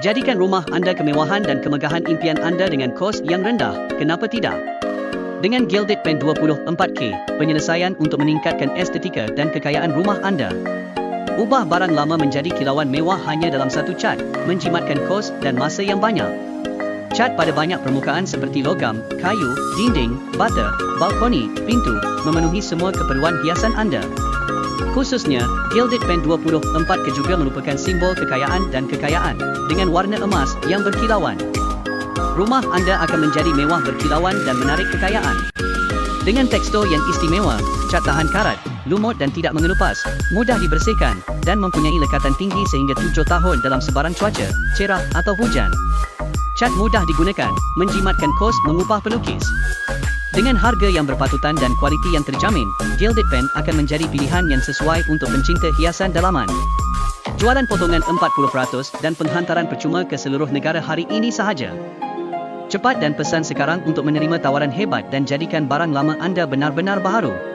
Jadikan rumah anda kemewahan dan kemegahan impian anda dengan kos yang rendah. Kenapa tidak? Dengan Gilded Pen 24K, penyelesaian untuk meningkatkan estetika dan kekayaan rumah anda. Ubah barang lama menjadi kilauan mewah hanya dalam satu cat, menjimatkan kos dan masa yang banyak. Cat pada banyak permukaan seperti logam, kayu, dinding, bata, balkoni, pintu, memenuhi semua keperluan hiasan anda. Khususnya, Gilded Pen 24K juga merupakan simbol kekayaan dan kekayaan, dengan warna emas yang berkilauan. Rumah anda akan menjadi mewah berkilauan dan menarik kekayaan. Dengan tekstur yang istimewa, cat tahan karat, lumut dan tidak mengelupas, mudah dibersihkan, dan mempunyai lekatan tinggi sehingga 7 tahun dalam sebarang cuaca, cerah atau hujan. Cat mudah digunakan, menjimatkan kos mengubah pelukis. Dengan harga yang berpatutan dan kualiti yang terjamin, Gilded Pen akan menjadi pilihan yang sesuai untuk pencinta hiasan dalaman. Jualan potongan 40% dan penghantaran percuma ke seluruh negara hari ini sahaja. Cepat dan pesan sekarang untuk menerima tawaran hebat dan jadikan barang lama anda benar-benar baharu.